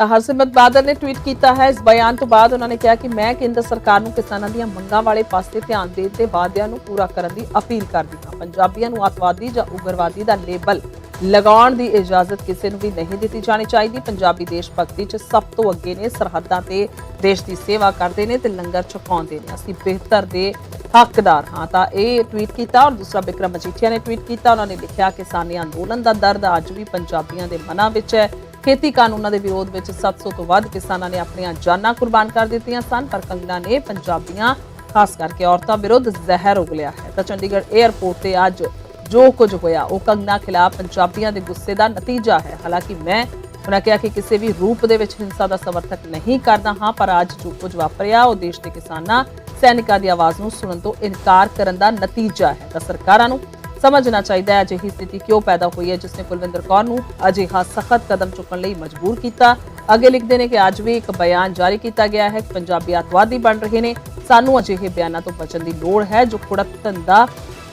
ਤਾਂ ਹਰਸਿਮਰਤ ਬਾਦਲ ਨੇ ਟਵੀਟ ਕੀਤਾ ਹੈ। ਇਸ ਬਿਆਨ ਤੋਂ ਬਾਅਦ ਉਹਨਾਂ ਨੇ ਕਿਹਾ ਕਿ ਮੈਂ ਕੇਂਦਰ ਸਰਕਾਰ ਨੂੰ ਕਿਸਾਨਾਂ ਦੀਆਂ ਮੰਗਾਂ ਵਾਲੇ ਪਾਸੇ ਧਿਆਨ ਦੇਣ ਤੇ ਵਾਅਦਿਆਂ ਨੂੰ ਪੂਰਾ ਕਰਨ ਦੀ ਅਪੀਲ ਕਰਦੀ ਹਾਂ ਪੰਜਾਬੀਆਂ ਨੂੰ ਅੱਤਵਾਦੀ ਜਾਂ ਉਗਰਵਾਦੀ ਦਾ ਲੇਬਲ ਲਗਾਉਣ ਦੀ ਇਜਾਜ਼ਤ ਕਿਸੇ ਨੂੰ ਵੀ ਨਹੀਂ ਦਿੱਤੀ ਜਾਣੀ ਚਾਹੀਦੀ। ਪੰਜਾਬੀ ਦੇਸ਼ ਭਗਤੀ 'ਚ ਸਭ ਤੋਂ ਅੱਗੇ ਨੇ, ਸਰਹੱਦਾਂ ਤੇ ਦੇਸ਼ ਦੀ ਸੇਵਾ ਕਰਦੇ ਨੇ ਤੇ ਲੰਗਰ ਛਕਾਉਂਦੇ ਨੇ। ਅਸੀਂ ਬਿਹਤਰ ਦੇ ਹੱਕਦਾਰ ਹਾਂ, ਤਾਂ ਇਹ ਟਵੀਟ ਕੀਤਾ ਔਰ ਦੂਸਰਾ ਬਿਕਰਮ ਮਜੀਠੀਆ ਨੇ ਟਵੀਟ ਕੀਤਾ। ਉਹਨਾਂ ਨੇ ਲਿਖਿਆ, ਕਿਸਾਨੀ ਅੰਦੋਲਨ ਦਾ ਦਰਦ ਅੱਜ ਵੀ ਪੰਜਾਬੀਆਂ ਦੇ ਮਨਾਂ ਵਿੱਚ ਹੈ। ਖੇਤੀ ਕਾਨੂੰਨਾਂ ਦੇ ਵਿਰੋਧ ਵਿੱਚ 700 ਤੋਂ ਵੱਧ ਕਿਸਾਨਾਂ ਨੇ ਆਪਣੀਆਂ ਜਾਨਾਂ ਕੁਰਬਾਨ ਕਰ ਦਿੱਤੀਆਂ ਸਨ, ਪਰ ਕੰਗਨਾ ਨੇ ਪੰਜਾਬੀਆਂ ਖਾਸ ਕਰਕੇ ਔਰਤਾਂ ਵਿਰੁੱਧ ਜ਼ਹਿਰ ਉਗਲਿਆ ਹੈ। ਤਾਂ ਚੰਡੀਗੜ੍ਹ 에ਅਰਪੋਰਟ ਤੇ ਅੱਜ ਜੋ ਕੁਝ ਹੋਇਆ, ਉਹ ਕੰਗਨਾ ਖਿਲਾਫ ਪੰਜਾਬੀਆਂ ਦੇ ਗੁੱਸੇ ਦਾ ਨਤੀਜਾ ਹੈ। ਹਾਲਾਂਕਿ ਮੈਂ ਉਹਨਾਂ ਕਿਹਾ ਕਿ ਕਿਸੇ ਵੀ ਰੂਪ ਦੇ ਵਿੱਚ ਹਿੰਸਾ ਦਾ ਸਮਰਥਨ ਨਹੀਂ ਕਰਦਾ ਹਾਂ, ਪਰ ਅੱਜ ਜੋ ਕੁਝ ਵਾਪਰਿਆ, ਉਹ ਦੇਸ਼ ਦੇ ਕਿਸਾਨਾਂ, ਸੈਨਿਕਾਂ ਦੀ ਆਵਾਜ਼ ਨੂੰ ਸੁਣਨ ਤੋਂ ਇਨਕਾਰ ਕਰਨ ਦਾ ਨਤੀਜਾ ਹੈ। ਤਾਂ ਸਰਕਾਰਾਂ ਨੂੰ ਸਮਝਣਾ ਚਾਹੀਦਾ ਹੈ। ਅਜਿਹੀ ਸਥਿਤੀ ਕਿਉਂ ਪੈਦਾ ਹੋਈ ਹੈ ਜਿਸ ਨੇ ਕੁਲਵਿੰਦਰ ਕੌਰ ਨੂੰ ਅਜਿਹਾ ਸਖਤ ਕਦਮ ਚੁੱਕਣ ਲਈ ਮਜਬੂਰ ਕੀਤਾ। ਅੱਗੇ ਲਿਖਦੇ ਨੇ ਕਿ ਅੱਜ ਵੀ ਇੱਕ ਬਿਆਨ ਜਾਰੀ ਕੀਤਾ ਗਿਆ ਹੈ ਕਿ ਪੰਜਾਬੀ ਅੱਤਵਾਦੀ ਬਣ ਰਹੇ ਨੇ। ਸਾਨੂੰ ਅਜਿਹੇ ਬਿਆਨਾਂ ਤੋਂ ਬਚਣ ਦੀ ਲੋੜ ਹੈ, ਜੋ ਕੁੜੱਤਨ ਦਾ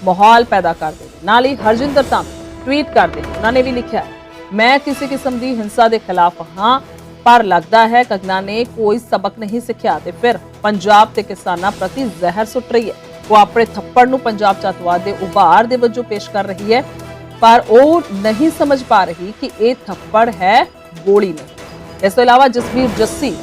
ਮਾਹੌਲ ਪੈਦਾ ਕਰਦੇ ਨਾਲ ਹੀ ਹਰਜਿੰਦਰ ਤਾਂ ਟਵੀਟ ਕਰਦੇ ਨੇ। ਉਹਨਾਂ ਨੇ ਵੀ ਲਿਖਿਆ ਮੈਂ ਕਿਸੇ ਕਿਸਮ ਦੀ ਹਿੰਸਾ ਦੇ ਖਿਲਾਫ ਹਾਂ, ਪਰ ਲੱਗਦਾ ਹੈ ਕੰਗਨਾ ਨੇ ਕੋਈ ਸਬਕ ਨਹੀਂ ਸਿੱਖਿਆ ਤੇ ਫਿਰ ਪੰਜਾਬ ਤੇ ਕਿਸਾਨਾਂ ਪ੍ਰਤੀ ਜ਼ਹਿਰ ਸੁੱਟ ਰਹੀ ਹੈ। ਉਹ ਆਪਣੇ ਥੱਪੜ ਨੂੰ ਪੰਜਾਬ ਚ ਅੱਤਵਾਦ ਦੇ ਉਭਾਰ ਦੇ ਵਜੋਂ ਪੇਸ਼ ਕਰ ਰਹੀ ਹੈ, ਪਰ ਉਹ ਨਹੀਂ ਸਮਝ ਪਾ ਰਹੀ ਕਿ ਇਹ ਥੱਪੜ ਹੈ ਗੋਲੀ ਨਹੀਂ ਇਸ ਤੋਂ ਇਲਾਵਾ ਜਸਵੀਰ ਜੱਸੀ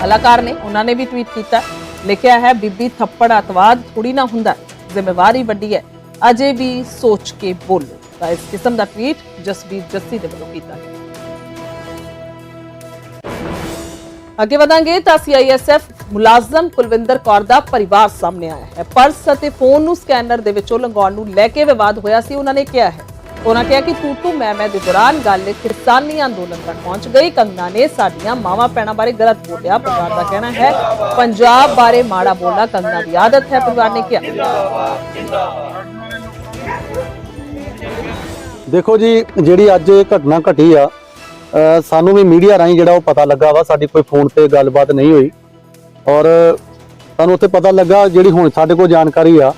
ਕਲਾਕਾਰ ਨੇ ਉਹਨਾਂ ਨੇ ਵੀ ਟਵੀਟ ਕੀਤਾ, ਲਿਖਿਆ ਹੈ, ਬੀਬੀ ਥੱਪੜ ਅੱਤਵਾਦ ਥੋੜੀ ਨਾ ਹੁੰਦਾ, ਜ਼ਿੰਮੇਵਾਰੀ ਵੱਡੀ ਹੈ, ਅਜੇ ਵੀ ਸੋਚ ਕੇ ਬੋਲੋ। ਤਾਂ ਇਸ ਕਿਸਮ ਦਾ ਟਵੀਟ ਜਸਵੀਰ ਜੱਸੀ ਦੇ ਵੱਲੋਂ ਕੀਤਾ ਗਿਆ। ਅੱਗੇ ਵਧਾਂਗੇ ਤਾਂ ਸੀਆਈਐਸਐਫ ਮੁਲਾਜ਼ਮ ਕੁਲਵਿੰਦਰ ਕੌਰ ਦਾ ਪਰਿਵਾਰ ਸਾਹਮਣੇ ਆਇਆ ਹੈ। ਪਰਸ ਅਤੇ ਫੋਨ ਨੂੰ ਸਕੈਨਰ ਦੇ ਵਿੱਚੋਂ ਲੰਘਾਉਣ ਨੂੰ ਲੈ ਕੇ ਵਿਵਾਦ ਹੋਇਆ ਸੀ, ਉਹਨਾਂ ਨੇ ਕਿਹਾ ਹੈ। ਉਹਨਾਂ ਕਿਹਾ ਕਿ ਤੂ ਤੂ ਮੈਂ ਮੈਂ ਦੇ ਦੌਰਾਨ ਗੱਲ ਕਿਸਾਨੀ ਅੰਦੋਲਨ ਤੱਕ ਪਹੁੰਚ ਗਈ। ਕੰਗਨਾ ਨੇ ਸਾਡੀਆਂ ਮਾਵਾਂ ਪੈਣਾ ਬਾਰੇ ਗਲਤ ਬੋਲਿਆ। ਪਰਿਵਾਰ ਦਾ ਕਹਿਣਾ ਹੈ, ਪੰਜਾਬ ਬਾਰੇ ਮਾੜਾ ਬੋਲਣਾ ਕੰਗਨਾ ਦੀ ਆਦਤ ਹੈ, ਪਰਿਵਾਰ ਨੇ ਕਿਹਾ। ਦੇਖੋ ਜੀ, ਜਿਹੜੀ ਅੱਜ ਇਹ ਘਟਨਾ ਘਟੀ ਆ ਸਾਨੂੰ ਵੀ ਮੀਡੀਆ ਰਾਹੀਂ ਜਿਹੜਾ ਉਹ ਪਤਾ ਲੱਗਾ ਵਾ, ਸਾਡੀ ਕੋਈ ਫੋਨ ਤੇ ਗੱਲਬਾਤ ਨਹੀਂ ਹੋਈ। ਔਰ ਸਾਨੂੰ ਉੱਥੇ ਪਤਾ ਲੱਗਾ ਜਿਹੜੀ ਹੁਣ ਸਾਡੇ ਕੋਲ ਜਾਣਕਾਰੀ ਆ,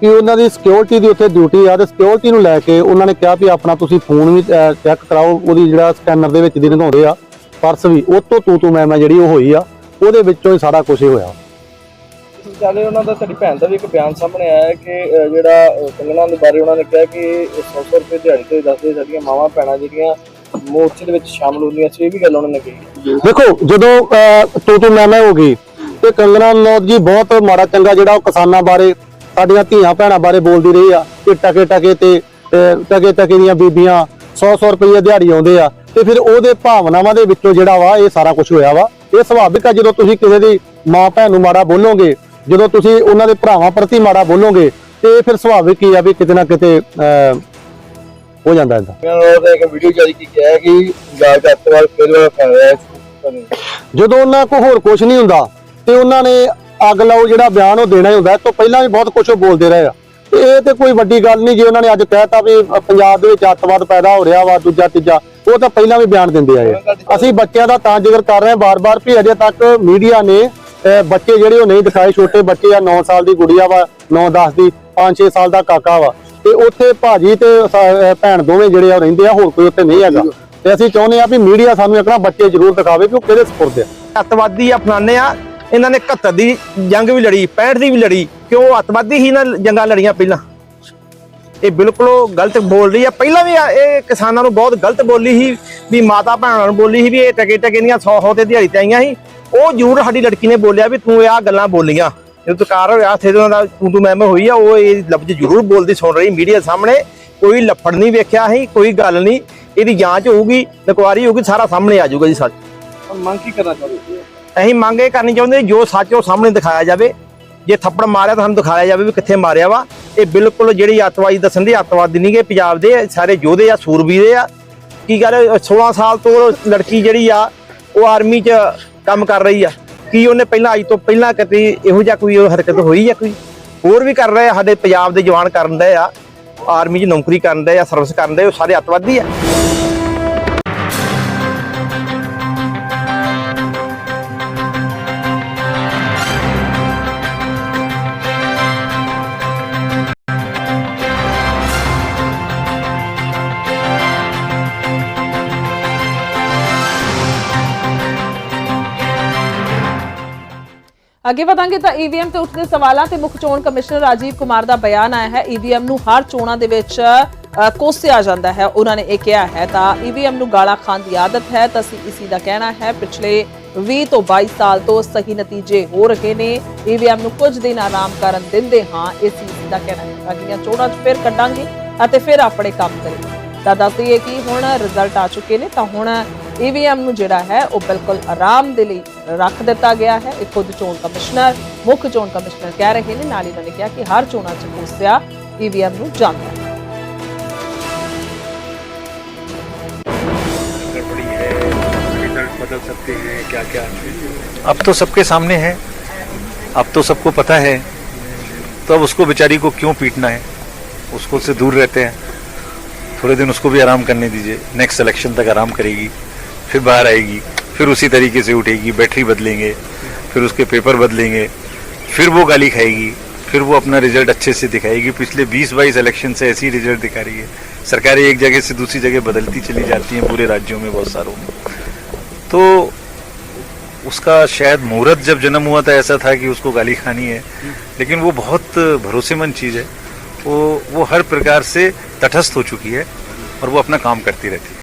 ਕਿ ਉਹਨਾਂ ਦੀ ਸਿਕਿਉਰਿਟੀ ਦੀ ਉੱਥੇ ਡਿਊਟੀ ਆ ਤੇ ਸਿਕਿਉਰਿਟੀ ਨੂੰ ਲੈ ਕੇ ਉਹਨਾਂ ਨੇ ਕਿਹਾ ਵੀ ਆਪਣਾ ਤੁਸੀਂ ਫੋਨ ਵੀ ਚੈੱਕ ਕਰਾਓ, ਉਹਦੀ ਜਿਹੜਾ ਸਕੈਨਰ ਦੇ ਵਿੱਚ ਦੀ ਲੰਘਾਉਂਦੇ ਆ ਪਰਸ ਵੀ, ਉਹ ਤੋਂ ਤੂੰ ਤੂੰ ਮੈਂ ਮੈਂ ਜਿਹੜੀ ਉਹ ਹੋਈ ਆ, ਉਹਦੇ ਵਿੱਚੋਂ ਹੀ ਸਾਰਾ ਕੁਝ ਹੋਇਆ। ਚਾਲੇ ਉਹਨਾਂ ਦਾ ਤੁਹਾਡੀ ਭੈਣ ਦਾ ਵੀ ਇੱਕ ਬਿਆਨ ਸਾਹਮਣੇ ਆਇਆ ਕਿ ਜਿਹੜਾ ਕੰਗਣਾ ਦੇ ਬਾਰੇ ਉਹਨਾਂ ਨੇ ਕਿਹਾ ਕਿ 100 ਰੁਪਏ ਦਿਹਾੜੀ ਤੇ ਦੱਸਦੇ ਸਾਡੀਆਂ ਮਾਵਾਂ, ਭੈਣਾਂ ਜਿਹੜੀਆਂ ਮੋਰਚੇ ਦੇ ਵਿੱਚ ਸ਼ਾਮਲ ਹੁੰਦੀਆਂ ਸੀ ਇਹ ਵੀ ਗੱਲ ਉਹਨਾਂ ਨੇ ਕਹੀ। ਦੇਖੋ ਜਦੋਂ ਤੂੰ ਤੂੰ ਮੈਂ ਮੈਂ ਹੋ ਗਈ ਤੇ ਕੰਗਨਾ ਰਣੌਤ ਜੀ ਬਹੁਤ ਮਾੜਾ ਚੰਗਾ ਜਿਹੜਾ ਉਹ ਕਿਸਾਨਾਂ ਬਾਰੇ ਸਾਡੀਆਂ ਧੀਆਂ ਭੈਣਾਂ ਬਾਰੇ ਬੋਲਦੀ ਰਹੀ ਆ ਕਿ ਟਕੇ ਟਕੇ ਤੇ ਟਕੇ ਟਕੇ ਦੀਆਂ ਬੀਬੀਆਂ 100-100 ਰੁਪਏ ਦਿਹਾੜੀ ਆਉਂਦੇ ਆ ਤੇ ਫਿਰ ਉਹਦੇ ਭਾਵਨਾਵਾਂ ਦੇ ਵਿੱਚੋਂ ਜਿਹੜਾ ਵਾ ਇਹ ਸਾਰਾ ਕੁਝ ਹੋਇਆ ਵਾ। ਇਹ ਸੁਭਾਵਿਕ ਆ ਜਦੋਂ ਤੁਸੀਂ ਕਿਸੇ ਦੀ ਮਾਂ ਭੈਣ ਨੂੰ ਮਾੜਾ ਬੋਲੋਗੇ ਜਦੋਂ ਤੁਸੀਂ ਉਹਨਾਂ ਦੇ ਭਰਾਵਾਂ ਪ੍ਰਤੀ ਮਾੜਾ ਬੋਲੋਗੇ ਤੇ ਫਿਰ ਸੁਭਾਵਿਕ ਹੀ ਆ ਵੀ ਕਿਤੇ ਨਾ ਕਿਤੇ ਅਹ, ਹੋ ਜਾਂਦਾ ਇਦਾਂ ਉਹਨਾਂ ਨੇ ਇੱਕ ਵੀਡੀਓ ਜਾਰੀ ਕੀਤੀ ਹੈ ਕਿ ਪੰਜਾਬ ਦਾ ਅੱਤਵਾਦ ਫਿਰ ਵਾਲਾ ਫੈਲ ਰਿਹਾ ਹੈ ਜਦੋਂ ਉਹਨਾਂ ਕੋ ਹੋਰ ਕੁਝ ਨਹੀਂ ਹੁੰਦਾ ਤੇ ਉਹਨਾਂ ਨੇ ਅੱਗ ਲਾਓ ਜਿਹੜਾ ਬਿਆਨ ਉਹ ਦੇਣਾ ਹੀ ਹੁੰਦਾ ਤੋਂ ਪਹਿਲਾਂ ਵੀ ਬਹੁਤ ਕੁਝ ਉਹ ਬੋਲਦੇ ਰਹੇ ਆ। ਤੇ ਇਹ ਤੇ ਕੋਈ ਵੱਡੀ ਗੱਲ ਨਹੀਂ ਜੇ ਉਹਨਾਂ ਨੇ ਅੱਜ ਕਹਿਤਾ ਵੀ ਪੰਜਾਬ ਦੇ ਵਿੱਚ ਅੱਤਵਾਦ ਪੈਦਾ ਹੋ ਰਿਹਾ ਵਾ ਦੂਜਾ ਤੀਜਾ ਉਹ ਤਾਂ ਪਹਿਲਾਂ ਵੀ ਬਿਆਨ ਦਿੰਦੇ ਆਏ। ਅਸੀਂ ਬੱਚਿਆਂ ਦਾ ਤਾਂ ਜ਼ਿਕਰ ਕਰ ਰਹੇ ਹਾਂ ਬਾਰ-ਬਾਰ ਵੀ ਅਜੇ ਤੱਕ ਮੀਡੀਆ ਨੇ ਬੱਚੇ ਜਿਹੜੇ ਉਹ ਨਹੀਂ ਦਿਖਾਏ ਛੋਟੇ ਬੱਚੇ ਆ 9 ਸਾਲ ਦੀ ਗੁੜੀਆ ਵਾ 9-10 ਦੀ 5-6 ਸਾਲ ਦਾ ਕਾਕਾ ਵਾ। ਤੇ ਉੱਥੇ ਭਾਜੀ ਤੇ ਭੈਣ ਦੋਵੇਂ ਜਿਹੜੇ ਆ ਰਹਿੰਦੇ ਆ, ਹੋਰ ਕੋਈ ਉੱਥੇ ਨਹੀਂ ਹੈਗਾ। ਤੇ ਅਸੀਂ ਚਾਹੁੰਦੇ ਆ ਵੀ ਮੀਡੀਆ ਸਾਨੂੰ ਇੱਕ ਨਾ ਬੱਚੇ ਜ਼ਰੂਰ ਦਿਖਾਵੇ ਕਿ ਉਹ ਕਿਹਦੇ ਸਪੁਰਦ ਆ। ਅੱਤਵਾਦੀ ਅਪਣਾਉਂਦੇ ਆ, ਇਹਨਾਂ ਨੇ 71 ਦੀ ਜੰਗ ਵੀ ਲੜੀ 65 ਦੀ ਵੀ ਲੜੀ, ਕਿਉਂ ਅੱਤਵਾਦੀ ਹੀ ਨਾ ਜੰਗਾਂ ਲੜੀਆਂ ਪਹਿਲਾਂ? ਇਹ ਬਿਲਕੁਲ ਗਲਤ ਬੋਲ ਰਹੀ ਆ। ਪਹਿਲਾਂ ਵੀ ਆ- ਇਹ ਕਿਸਾਨਾਂ ਨੂੰ ਬਹੁਤ ਗਲਤ ਬੋਲੀ ਸੀ, ਵੀ ਮਾਤਾ ਭੈਣਾਂ ਨੂੰ ਬੋਲੀ ਸੀ, ਵੀ ਇਹ ਟਕੇ ਟਕੇ ਦੀਆਂ 100 100 ਤੇ ਦਿਹਾੜੀ ਤੇ ਆਈਆਂ ਸੀ। ਉਹ ਜ਼ਰੂਰ ਸਾਡੀ ਲੜਕੀ ਨੇ ਬੋਲਿਆ ਵੀ ਤੂੰ ਇਹ ਆਹ ਗੱਲਾਂ ਬੋਲੀਆਂ। ਜਦੋਂ ਤਕਾਰ ਹੋਇਆ ਥੇ ਉਹਨਾਂ ਦਾ ਤੂੰ ਤੂੰ ਮੈਂ ਮੈਂ ਹੋਈ ਆ ਉਹ ਇਹ ਲਫ਼ਜ਼ ਜ਼ਰੂਰ ਬੋਲਦੀ ਸੁਣ ਰਹੀ ਮੀਡੀਆ ਸਾਹਮਣੇ। ਕੋਈ ਲੱਫੜ ਨਹੀਂ ਵੇਖਿਆ ਸੀ ਕੋਈ ਗੱਲ ਨਹੀਂ। ਇਹਦੀ ਜਾਂਚ ਹੋਊਗੀ ਇਨਕੁਆਰੀ ਹੋਊਗੀ ਸਾਰਾ ਸਾਹਮਣੇ ਆ ਜਾਊਗਾ ਜੀ ਸੱਚ। ਮੰਗ ਕੀ ਕਰਨਾ ਚਾਹੁੰਦੇ ਅਸੀਂ ਮੰਗ ਇਹ ਕਰਨੀ ਚਾਹੁੰਦੇ ਜੋ ਸੱਚ ਉਹ ਸਾਹਮਣੇ ਦਿਖਾਇਆ ਜਾਵੇ। ਜੇ ਥੱਪੜ ਮਾਰਿਆ ਤਾਂ ਸਾਨੂੰ ਦਿਖਾਇਆ ਜਾਵੇ ਵੀ ਕਿੱਥੇ ਮਾਰਿਆ ਵਾ। ਇਹ ਬਿਲਕੁਲ ਜਿਹੜੀ ਅੱਤਵਾਦੀ ਦੱਸਣ ਦੀ ਅੱਤਵਾਦੀ ਨਹੀਂ ਗੇ ਪੰਜਾਬ ਦੇ ਸਾਰੇ ਯੋਧੇ ਆ ਸੂਰਬੀਰ ਆ। ਕੀ ਗੱਲ 16 ਸਾਲ ਤੋਂ ਲੜਕੀ ਜਿਹੜੀ ਆ ਉਹ ਆਰਮੀ 'ਚ ਕੰਮ ਕਰ ਰਹੀ ਆ। ਕੀ ਉਹਨੇ ਪਹਿਲਾਂ ਅੱਜ ਤੋਂ ਪਹਿਲਾਂ ਕਦੇ ਇਹੋ ਜਿਹਾ ਕੋਈ ਹਰਕਤ ਹੋਈ ਆ ਕੋਈ? ਹੋਰ ਵੀ ਕਰ ਰਹੇ ਸਾਡੇ ਪੰਜਾਬ ਦੇ ਜਵਾਨ ਕਰਨ ਦੇ ਆ, ਆਰਮੀ 'ਚ ਨੌਕਰੀ ਕਰਨ ਦੇ ਆ ਸਰਵਿਸ ਕਰਨ ਦੇ ਉਹ ਸਾਰੇ ਅੱਤਵਾਦੀ ਆ। ਅੱਗੇ ਵਧਾਂਗੇ ਤਾਂ ਈਵੀਐਮ ਤੇ ਉੱਠਦੇ ਸਵਾਲਾਂ ਤੇ ਮੁੱਖ ਚੋਣ ਕਮਿਸ਼ਨਰ ਰਾਜੀਵ ਕੁਮਾਰ ਦਾ ਬਿਆਨ ਆਇਆ ਹੈ। ਈਵੀਐਮ ਨੂੰ ਹਰ ਚੋਣਾਂ ਦੇ ਵਿੱਚ ਕੋਸਿਆ ਜਾਂਦਾ ਹੈ। ਉਹਨਾਂ ਨੇ ਇਹ ਕਿਹਾ ਹੈ, ਤਾਂ ਈਵੀਐਮ ਨੂੰ ਗਾਲਾਂ ਖਾਣ ਦੀ ਆਦਤ ਹੈ, ਤਾਂ ਅਸੀਂ ਇਸੀ ਦਾ ਕਹਿਣਾ ਹੈ, ਪਿਛਲੇ 20 ਤੋਂ 22 ਸਾਲ ਤੋਂ ਸਹੀ ਨਤੀਜੇ ਹੋ ਰਹੇ ਨੇ। ਈਵੀਐਮ ਨੂੰ ਕੁਝ ਦਿਨ ਆਰਾਮ ਕਰਨ ਦਿੰਦੇ ਹਾਂ ਇਸ ਚੀਜ਼ ਦਾ ਕਹਿਣਾ ਹੈ। ਅਗਲੀਆਂ ਚੋਣਾਂ 'ਚ ਫਿਰ ਕੱਢਾਂਗੇ ਅਤੇ ਫਿਰ ਆਪਣੇ ਕੰਮ ਕਰਾਂਗੇ। ਤਾਂ ਦੱਸ ਦਈਏ ਕਿ ਹੁਣ ਰਿਜ਼ਲਟ ਆ ਚੁੱਕੇ ਨੇ, ਤਾਂ ਹੁਣ ਈਵੀਐਮ ਨੂੰ ਜਿਹੜਾ ਹੈ, ਉਹ ਬਿਲਕੁਲ ਆਰਾਮ ਦੇ ਲਈ ਰੱਖ ਦਿੱਤਾ ਗਿਆ ਹੈ ਇਹ ਖੁਦ ਚੋਣ ਕਮਿਸ਼ਨਰ ਮੁੱਖ ਚੋਣ ਕਮਿਸ਼ਨਰ ਕਹਿ ਰਹੇ ਨੇ ਨਾਲ ਹੀ ਉਹਨਾਂ ਨੇ ਕਿਹਾ ਕਿ ਹਰ ਚੋਣਾਂ 'ਚ ਕੋਸਿਆ ਈਵੀਐਮ ਨੂੰ ਜਾਂਦਾ ਹੈ अब तो सबके सामने है अब तो सबको पता है तो अब उसको बेचारी को क्यों पीटना है उसको से दूर रहते हैं थोड़े दिन उसको भी आराम करने दीजिए नेक्स्ट इलेक्शन तक आराम करेगी फिर बाहर आएगी फिर उसी तरीके से उठेगी, बैटरी बदलेंगे, फिर उसके पेपर बदलेंगे, फिर वो गाली खाएगी, फिर वो अपना रिज़ल्ट अच्छे से दिखाएगी। पिछले 20-22 इलेक्शन से ऐसी रिज़ल्ट दिखा रही है। सरकारें एक जगह से दूसरी जगह बदलती चली जाती हैं, पूरे राज्यों में बहुत सारों में। तो उसका शायद मुहूर्त जब जन्म हुआ था, ऐसा था कि उसको गाली खानी है। लेकिन वो बहुत भरोसेमंद चीज़ है। वो वो हर प्रकार से तटस्थ हो चुकी है और वो अपना काम करती रहती है।